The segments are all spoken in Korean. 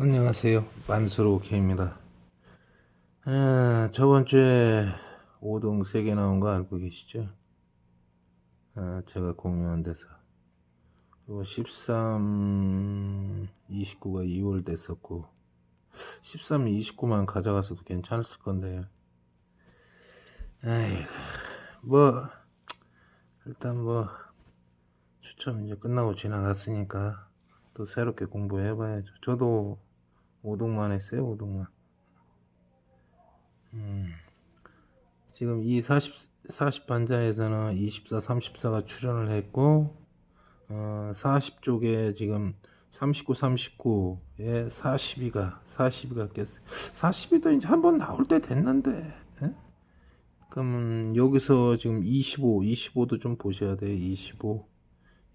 안녕하세요. 만수로 K입니다. 아, 저번 주에 5동 3개 나온 거 알고 계시죠? 아, 제가 공유한 데서. 그리고 13, 29가 2월 됐었고, 13, 29만 가져가서도 괜찮았을 건데요. 아이 뭐, 일단 뭐, 추첨 이제 끝나고 지나갔으니까, 또 새롭게 공부해봐야죠. 저도 5동만 했어요, 5동만. 음, 지금 이 40, 40 반자에서는 24, 34가 출연을 했고, 어, 40 쪽에 지금 39, 39에 42가, 42가 깼어요. 42도 이제 한 번 나올 때 됐는데, 예? 그럼 여기서 지금 25, 25도 좀 보셔야 돼요, 25.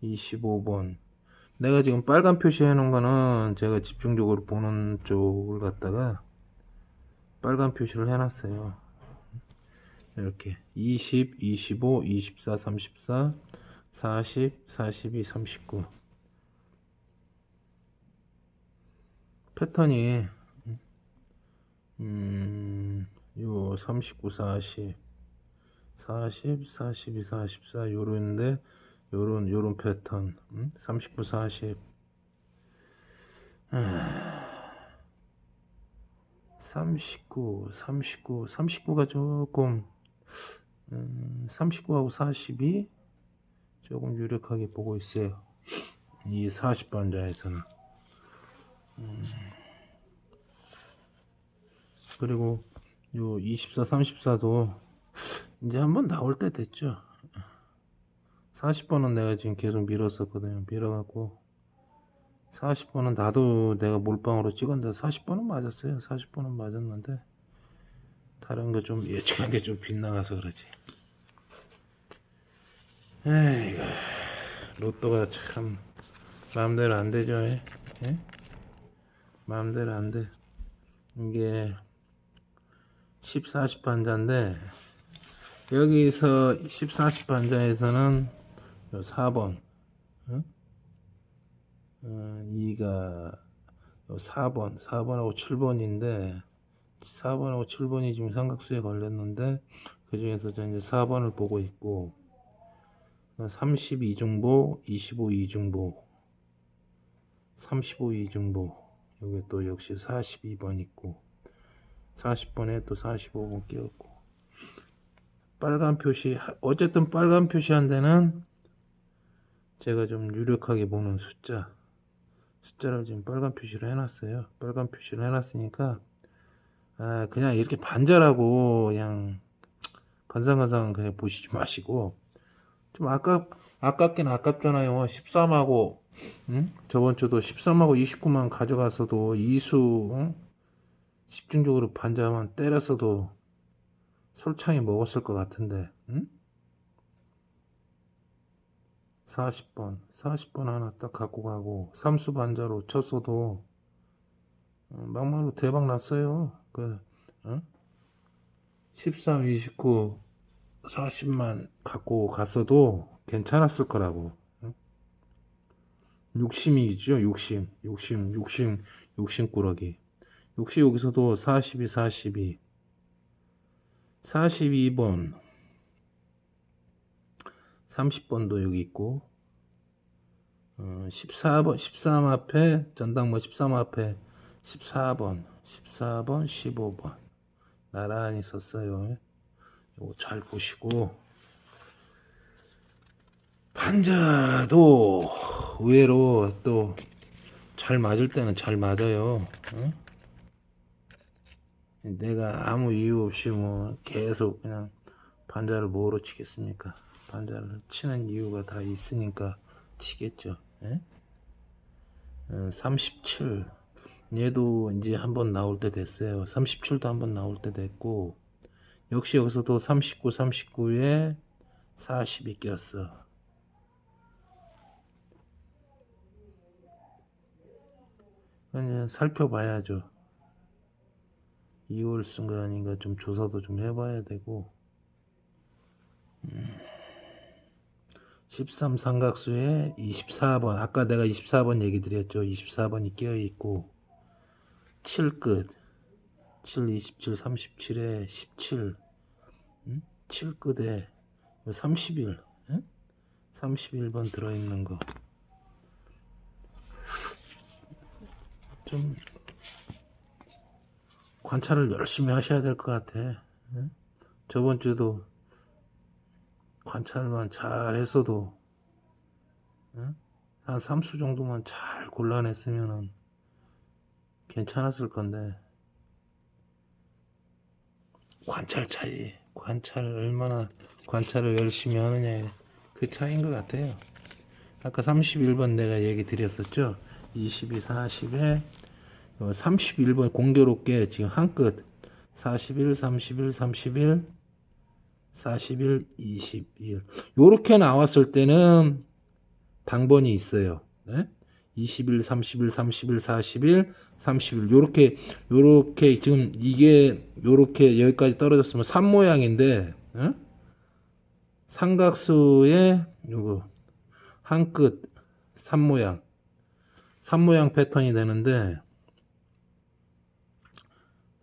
25번. 내가 지금 빨간 표시해 놓은 거는 제가 집중적으로 보는 쪽을 갖다가 빨간 표시를 해 놨어요. 이렇게 20, 25, 24, 34, 40, 42, 39 패턴이 음, 요 39, 40, 40, 42, 44 요런데 요런 요런 패턴 음? 39, 40 39, 39, 39가 조금 음, 39하고 40이 조금 유력하게 보고 있어요. 이 40번자에서는 음, 그리고 요 24, 34도 이제 한번 나올 때 됐죠. 40번은 내가 지금 계속 밀었었거든요. 밀어갖고 40번은 나도 내가 몰빵으로 찍었는데 40번은 맞았어요. 40번은 맞았는데 다른 거 좀 예측한 게 좀 빗나가서 그러지. 에이구 로또가 참 마음대로 안 되죠. 예? 예? 마음대로 안 돼. 이게 10, 40반자인데 여기서 10, 40반자에서는 요 4번 응? 어, 2가 요 4번 4번하고 7번인데 4번하고 7번이 지금 삼각수에 걸렸는데 그 중에서 저 이제 4번을 보고 있고 32중보 25 2중보 35 2중보 여기 또 역시 42번 있고 40번에 또 45번 끼었고 빨간 표시 어쨌든 빨간 표시한 데는 제가 좀 유력하게 보는 숫자 숫자를 지금 빨간 표시를 해놨어요 빨간 표시를 해놨으니까 아 그냥 이렇게 반절하고 그냥 건상건상 그냥 보시지 마시고 좀 아깝 아깝긴 아깝잖아요 13하고 응? 저번 주도 13하고 29만 가져갔어도 이수 응? 집중적으로 반자만 때렸어도 솔창이 먹었을 것 같은데 응? 40번 40번 하나 딱 갖고 가고 삼수 반자로 쳤어도 어, 막말로 대박 났어요. 그 어? 13, 29 40만 갖고 갔어도 괜찮았을 거라고. 응? 욕심이죠 욕심 욕심 욕심 욕심꾸러기. 역시 여기서도 42 42 42번 30번도 여기 있고 어, 14번 13 앞에 전당모 13 앞에 14번 14번 15번 나란히 썼어요 이거 잘 보시고 판자도 의외로 또 잘 맞을 때는 잘 맞아요 응? 내가 아무 이유 없이 뭐 계속 그냥 반자를 뭐로 치겠습니까? 반자를 치는 이유가 다 있으니까 치겠죠. 예? 어, 37 얘도 이제 한번 나올 때 됐어요. 37도 한번 나올 때 됐고 역시 여기서도 39, 39에 40이 꼈어. 그냥 살펴봐야죠. 2월 순간인가 좀 조사도 좀 해봐야 되고 음, 13 삼각수에 24번 아까 내가 24번 얘기 드렸죠 24번이 끼어 있고 7끝 7, 27, 37에 17 응? 7끝에 31 응? 31번 들어있는 거 좀 관찰을 열심히 하셔야 될 것 같아. 응? 저번 주도 관찰만 잘 했어도 응? 한 3수 정도만 잘 골라냈으면은 괜찮았을 건데 관찰 차이 관찰을 얼마나 관찰을 열심히 하느냐의 그 차이인 것 같아요. 아까 31번 내가 얘기 드렸었죠? 22, 40에 31번 공교롭게 지금 한끗 41, 31, 31 41, 21 요렇게 나왔을 때는 당번이 있어요. 네? 21, 31, 31, 41, 31 요렇게 요렇게 지금 이게 요렇게 여기까지 떨어졌으면 산 모양인데 어? 삼각수의 요거 한끝산 모양 산 모양 패턴이 되는데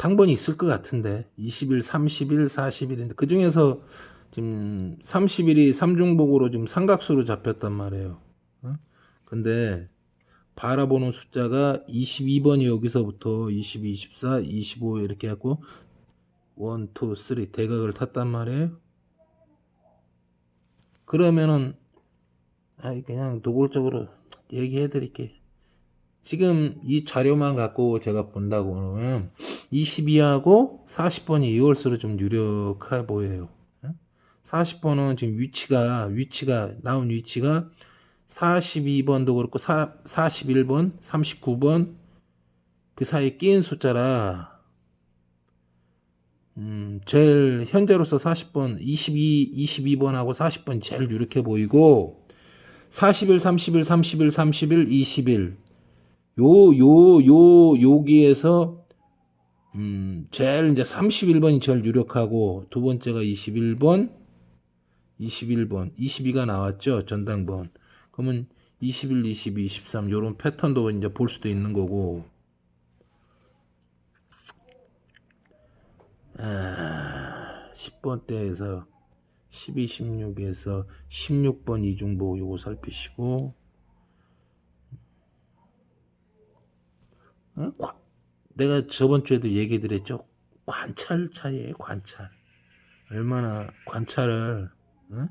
당번이 있을 것 같은데 21, 31, 41인데 그 중에서 지금 30일이 삼중복으로 지금 삼각수로 잡혔단 말이에요. 어? 근데 바라보는 숫자가 22번이 여기서부터 22, 24, 25 이렇게 하고 1, 2, 3 대각을 탔단 말이에요. 그러면은 아 그냥 노골적으로 얘기해 드릴게. 지금 이 자료만 갖고 제가 본다고 그러면 22하고 40번이 이월수로 좀 유력해 보여요. 40번은 지금 위치가 위치가 나온 위치가 42번도 그렇고 4, 41번, 39번 그 사이에 끼인 숫자라 음, 제일 현재로서 40번, 22, 22번하고 40번 제일 유력해 보이고 41, 31, 31, 31, 21 요, 요, 요, 여기에서, 음, 제일 이제 31번이 제일 유력하고, 두 번째가 21번, 21번, 22가 나왔죠, 전당번. 그러면 21, 22, 23, 요런 패턴도 이제 볼 수도 있는 거고, 아, 10번 대에서 12, 16에서 16번 이중보 요거 살피시고, 어? 관- 내가 저번 주에도 얘기 드렸죠. 관찰 차이에요, 관찰. 얼마나 관찰을, 어?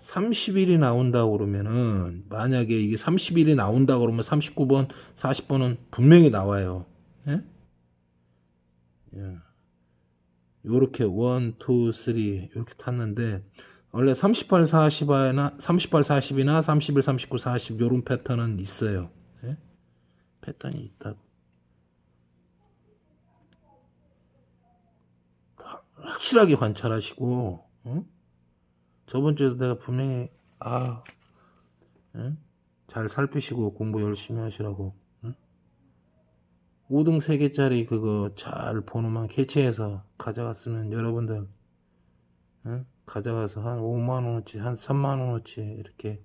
30일이 나온다고 그러면은, 만약에 이게 30일이 나온다고 그러면 39번, 40번은 분명히 나와요. 예? 예. 요렇게 1, 2, 3 이렇게 탔는데 원래 38, 40이나 38, 40이나 31, 39, 40 요런 패턴은 있어요. 예? 패턴이 있다고. 하- 확실하게 관찰하시고, 응? 저번 주에도 내가 분명히, 아, 응? 잘 살피시고 공부 열심히 하시라고, 응? 5등 3개짜리 그거 잘 번호만 캐치해서 가져갔으면 여러분들, 응? 가져가서 한 5만원어치, 한 3만원어치 이렇게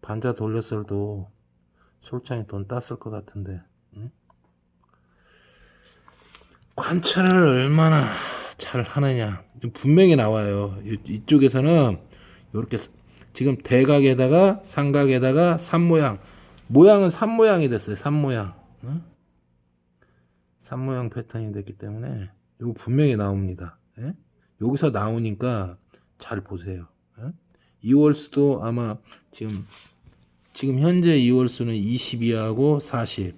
반자 돌렸어도 솔창에 돈 땄을 것 같은데 응? 관찰을 얼마나 잘 하느냐 분명히 나와요 이- 이쪽에서는 이렇게 지금 대각에다가 삼각에다가 산모양 모양은 산모양이 됐어요 산모양 응? 산모양 패턴이 됐기 때문에 이거 분명히 나옵니다 예? 여기서 나오니까 잘 보세요 예? 2월수도 아마 지금 지금 현재 2월수는 22하고 40.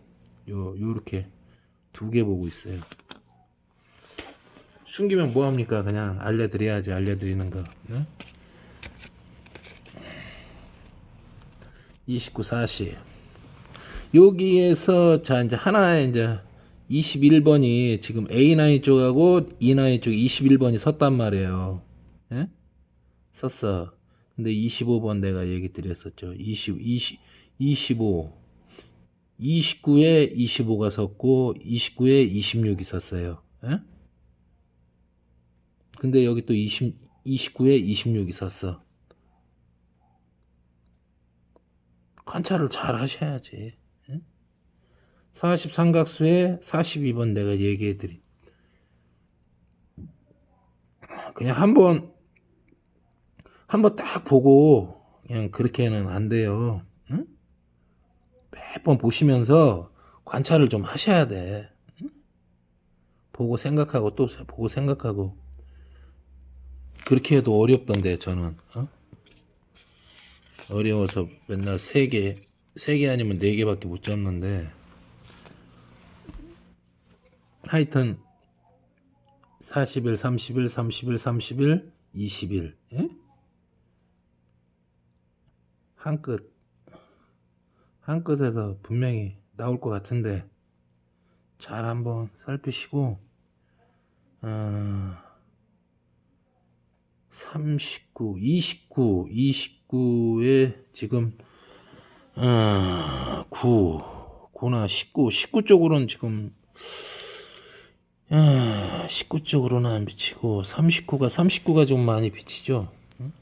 요 요렇게 두 개 보고 있어요. 숨기면 뭐 합니까? 그냥 알려 드려야지 알려 드리는 거. 네? 29 40. 여기에서 자 이제 하나에 이제 21번이 지금 A9 쪽하고 E9 쪽 21번이 섰단 말이에요. 예? 썼어. 근데 25번 내가 얘기 드렸었죠. 20, 20, 25. 29에 25가 섰고, 29에 26이 섰어요. 예? 근데 여기 또 20, 29에 26이 섰어. 관찰을 잘 하셔야지. 예? 43각수에 42번 내가 얘기해 드린. 그냥 한 번 한 번 딱 보고 그냥 그렇게는 안 돼요. 응? 매번 보시면서 관찰을 좀 하셔야 돼. 응? 보고 생각하고 또 보고 생각하고 그렇게 해도 어렵던데 저는 어? 어려워서 맨날 세 개, 세개 아니면 네 개밖에 못 잡는데 하여튼 40일, 30일, 30일, 30일, 20일 예? 한 끝, 한 끝에서 분명히 나올 것 같은데 잘 한번 살피시고 어, 39, 29, 29에 지금 어, 9, 9나 19, 19 쪽으로는 지금 아, 19 쪽으로는 안 비치고 39가 39가 좀 많이 비치죠. 응?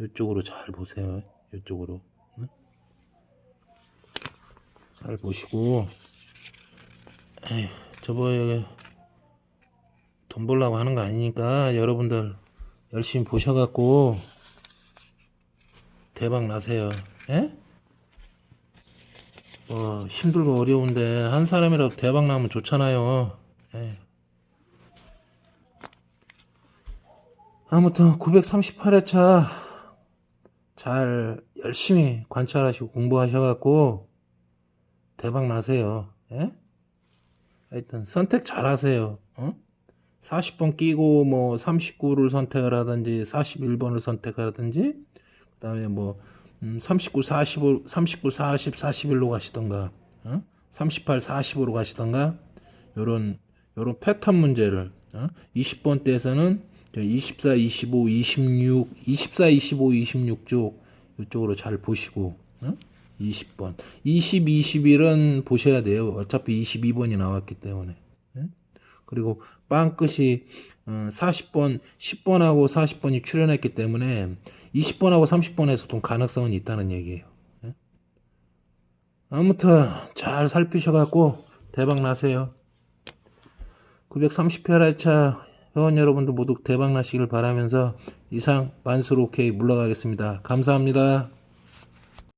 이쪽으로 잘 보세요. 이쪽으로 응? 잘 보시고 에휴, 저번에 돈 벌라고 하는 거 아니니까 여러분들 열심히 보셔갖고 대박 나세요. 예? 뭐 힘들고 어려운데 한 사람이라도 대박 나면 좋잖아요. 예. 아무튼 938회차 잘 열심히 관찰하시고 공부하셔갖고 대박 나세요. 예? 하여튼 선택 잘 하세요. 어? 40번 끼고 뭐 39를 선택을 하든지 41번을 선택하든지 그 다음에 뭐 음, 39, 45, 39, 40, 41로 가시던가 어? 38, 40으로 가시던가 요런 요런 패턴 문제를 어? 20번 때에서는 24, 25, 26, 24, 25, 26쪽 이쪽으로 잘 보시고 어? 20번, 20, 21은 보셔야 돼요. 어차피 22번이 나왔기 때문에. 예? 그리고 빵 끝이 어, 40번, 10번하고 40번이 출연했기 때문에 20번하고 30번에서 좀 가능성은 있다는 얘기예요. 예? 아무튼 잘 살피셔갖고 대박 나세요. 930회차 회원 여러분들 모두 대박 나시길 바라면서 이상 만수로 K 물러가겠습니다. 감사합니다.